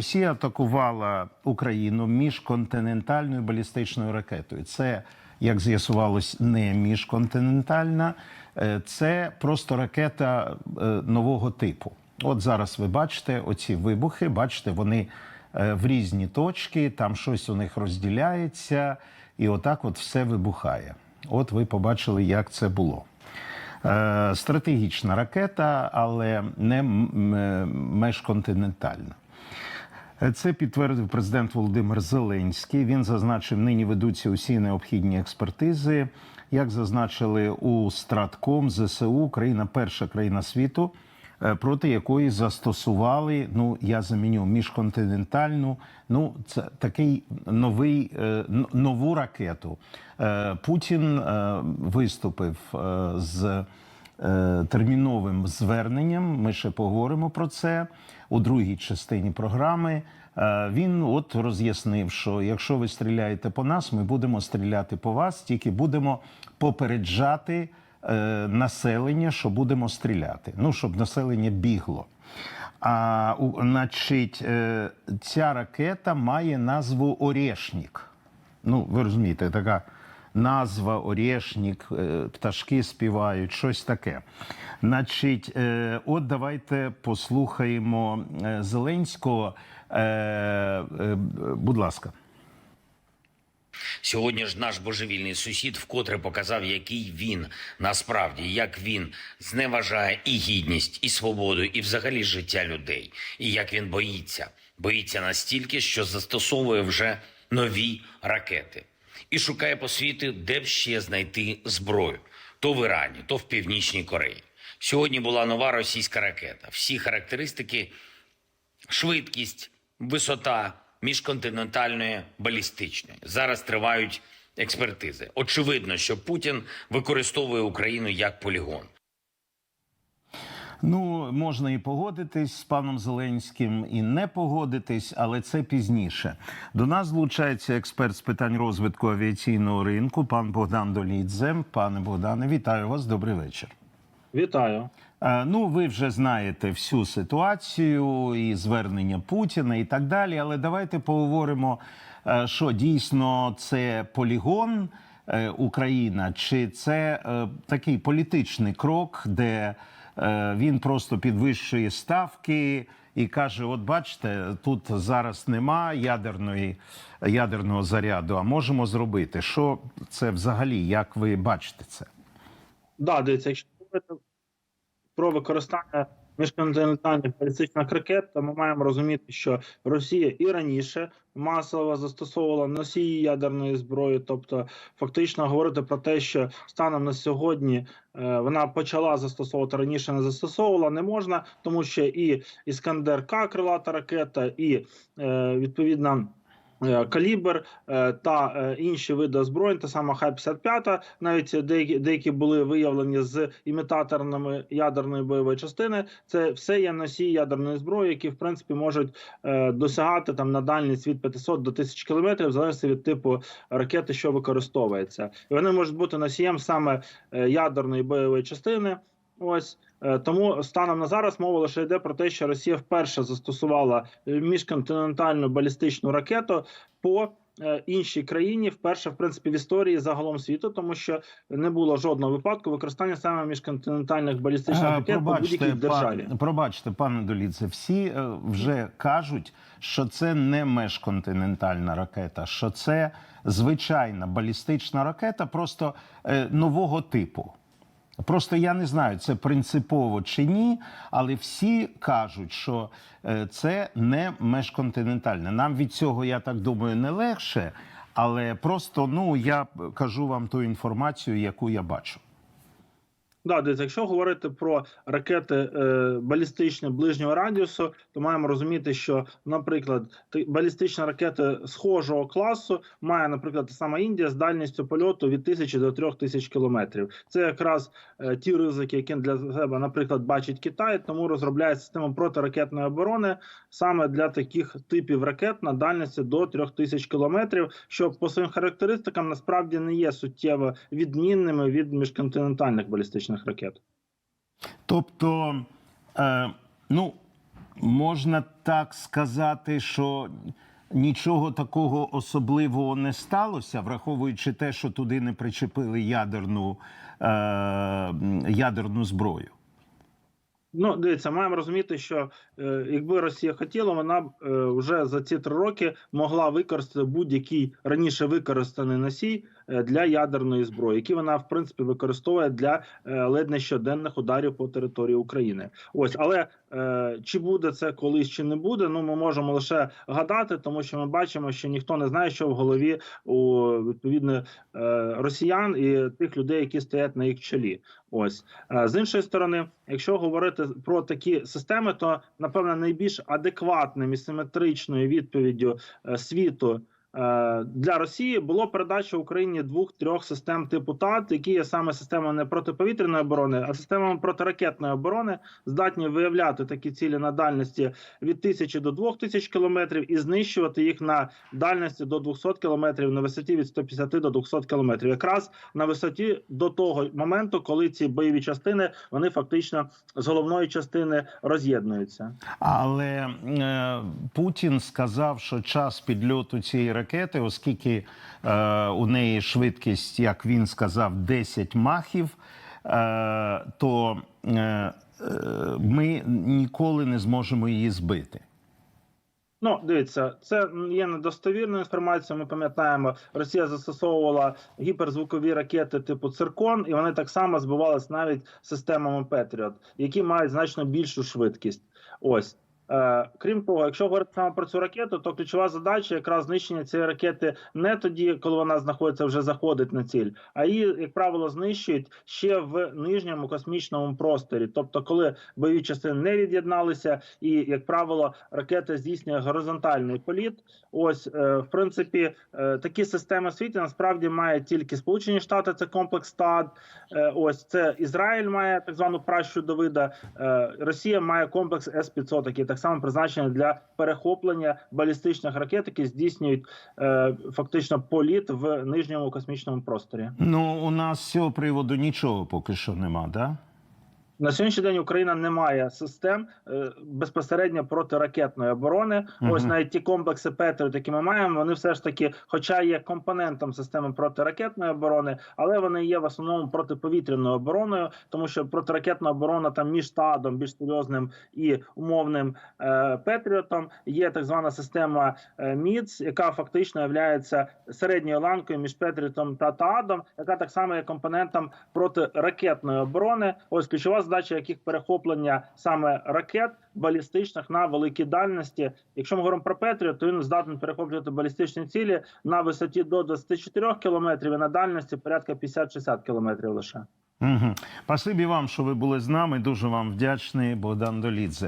Росія атакувала Україну міжконтинентальною балістичною ракетою. Це, як з'ясувалось, не міжконтинентальна, е, це просто ракета е, нового типу. От зараз ви бачите оці вибухи, бачите, вони е, в різні точки, там щось у них розділяється, і отак от все вибухає. От ви побачили, як це було. Стратегічна ракета, але не межконтинентальна. Е, Це підтвердив президент Володимир Зеленський. Він зазначив, нині ведуться усі необхідні експертизи. Як зазначили у Стратком ЗСУ, Україна перша країна світу, е, проти якої застосували. Ну я заміню міжконтинентальну. Ну це такий новий е, нову ракету. Путін виступив з терміновим зверненням. Ми ще поговоримо про це у другій частині програми. Е, Він от роз'яснив, що якщо ви стріляєте по нас, ми будемо стріляти по вас, тільки будемо попереджати е, населення, що будемо стріляти. Ну щоб населення бігло. А значить, е, ця ракета має назву Орєшнік. Ну, ви розумієте, така назва Орєшнік, е, пташки співають, щось таке. Значить, е, от давайте послухаємо е, Зеленського. Будь ласка. Сьогодні ж наш божевільний сусід вкотре показав, який він насправді, як він зневажає і гідність, і свободу, і взагалі життя людей, і як він боїться, боїться настільки, що застосовує вже нові ракети і шукає по світу, де б ще знайти зброю, то в Ірані, то в Північній Кореї. Сьогодні була нова російська ракета. Всі характеристики швидкість, висота міжконтинентальної балістичної. Зараз тривають експертизи. Очевидно, що Путін використовує Україну як полігон. Ну, можна і погодитись з паном Зеленським, і не погодитись, але це пізніше. До нас злучається експерт з питань розвитку авіаційного ринку, пан Богдан Долідзе. Пане Богдане, вітаю вас. Добрий вечір. Вітаю. Е, Ну, ви вже знаєте всю ситуацію і звернення Путіна і так далі. Але давайте поговоримо, е, що дійсно це полігон е, Україна, чи це такий політичний крок, де він просто підвищує ставки і каже: От бачите, тут зараз нема ядерної ядерного заряду, а можемо зробити. Що це взагалі? Як ви бачите це? Да, дивіться, якщо говорити про використання міжконтинентальних балістичних ракет, то ми маємо розуміти, що Росія і раніше масово застосовувала носії ядерної зброї, тобто фактично говорити про те, що станом на сьогодні е, вона почала застосовувати раніше, не застосовувала, не можна, тому що і Іскандер К крилата ракета, і е, відповідно. Е, Калібр е, та е, інші види озброєнь, та сама Х-55, навіть деякі деякі були виявлені з імітаторами ядерної бойової частини. Це все є носії ядерної зброї, які в принципі можуть досягати там на дальність від 500 до 1000 кілометрів, в залежності від типу ракети, що використовується, і вони можуть бути носієм саме ядерної бойової частини. Ось е, тому станом на зараз мова лише йде про те, що Росія вперше застосувала е, міжконтинентальну балістичну ракету по е, іншій країні, вперше в принципі в історії загалом світу, тому що не було жодного випадку використання саме міжконтинентальних балістичних ракет по будь-якій державі. пан, пробачте, пане Долідзе, всі вже кажуть, що це не межконтинентальна ракета, що це звичайна балістична ракета, просто нового типу. Просто я не знаю, це принципово чи ні, але всі кажуть, що е, це не межконтинентальне. Нам від цього, я так думаю, не легше, але просто ну я кажу вам ту інформацію, яку я бачу. Да, дивіться, якщо говорити про ракети е, балістичні ближнього радіусу, то маємо розуміти, що, наприклад, балістична ракета схожого класу має, наприклад, сама Індія з дальністю польоту від 1000 до 3000 кілометрів. Це якраз е, ті ризики, які для себе, наприклад, бачить Китай, тому розробляє систему протиракетної оборони саме для таких типів ракет на дальності до 3000 кілометрів, що по своїм характеристикам насправді не є суттєво відмінними від міжконтинентальних балістичних ракет. Тобто, е, ну можна так сказати, що нічого такого особливого не сталося, враховуючи те, що туди не причепили ядерну, е, ядерну зброю. Ну, дивіться, маємо розуміти, що е, якби Росія хотіла, вона б е, вже за ці три роки могла використати будь-який раніше використаний носій для ядерної зброї, який вона в принципі використовує для е, ледь не щоденних ударів по території України. Ось, але е, чи буде це колись, чи не буде, ну ми можемо лише гадати, тому що ми бачимо, що ніхто не знає, що в голові у відповідно е, росіян і тих людей, які стоять на їх чолі. Ось Е, з іншої сторони, якщо говорити про такі системи, то напевно найбільш адекватним і симетричною відповіддю е, світу. Е, Для Росії було передача Україні двох-трьох систем типу ТАТ, які є саме системами не протиповітряної оборони, а системами протиракетної оборони, здатні виявляти такі цілі на дальності від тисячі до двох тисяч кілометрів і знищувати їх на дальності до 200 кілометрів, на висоті від 150 до 200 кілометрів. Якраз на висоті до того моменту, коли ці бойові частини вони фактично з головної частини роз'єднуються. Але е, Путін сказав, що час підльоту цієї ракети, оскільки е, у неї швидкість, як він сказав, 10 махів, е, то е, е, ми ніколи не зможемо її збити. Ну, дивіться, це є недостовірною інформацією. Ми пам'ятаємо, Росія застосовувала гіперзвукові ракети типу циркон, і вони так само збивались навіть системами Петріот, які мають значно більшу швидкість. Ось. Е, крім того, якщо говорити саме про цю ракету, то ключова задача якраз знищення цієї ракети не тоді, коли вона знаходиться вже заходить на ціль, а її, як правило, знищують ще в нижньому космічному просторі. Тобто, коли бойові частини не від'єдналися, і як правило, ракета здійснює горизонтальний політ. Ось, е, в принципі, е, такі системи світі насправді мають тільки Сполучені Штати, це комплекс ТАД. Ось це Ізраїль має так звану пращу Давида. Росія має комплекс С-500, який так само призначені для перехоплення балістичних ракет, які здійснюють е, фактично політ в нижньому космічному просторі. Ну, у нас з цього приводу нічого поки що нема, да? На сьогоднішній день Україна не має систем е, безпосередньо протиракетної оборони. Мгм. Ось навіть ті комплекси Петріот, які ми маємо, вони все ж таки, хоча є компонентом системи протиракетної оборони, але вони є в основному протиповітряною обороною, тому що протиракетна оборона там між ТАДом, більш серйозним і умовним е, Петріотом, є так звана система е, МІЦ, яка фактично є середньою ланкою між Петріотом та ТАДом, яка так само є компонентом протиракетної оборони. Ось ключова задача, яких перехоплення саме ракет балістичних на великій дальності. Якщо ми говоримо про Петріот, то він здатний перехоплювати балістичні цілі на висоті до 24 кілометрів і на дальності порядка 50-60 кілометрів лише. Угу. Спасибі вам, що ви були з нами. Дуже вам вдячний, Богдан Долідзе.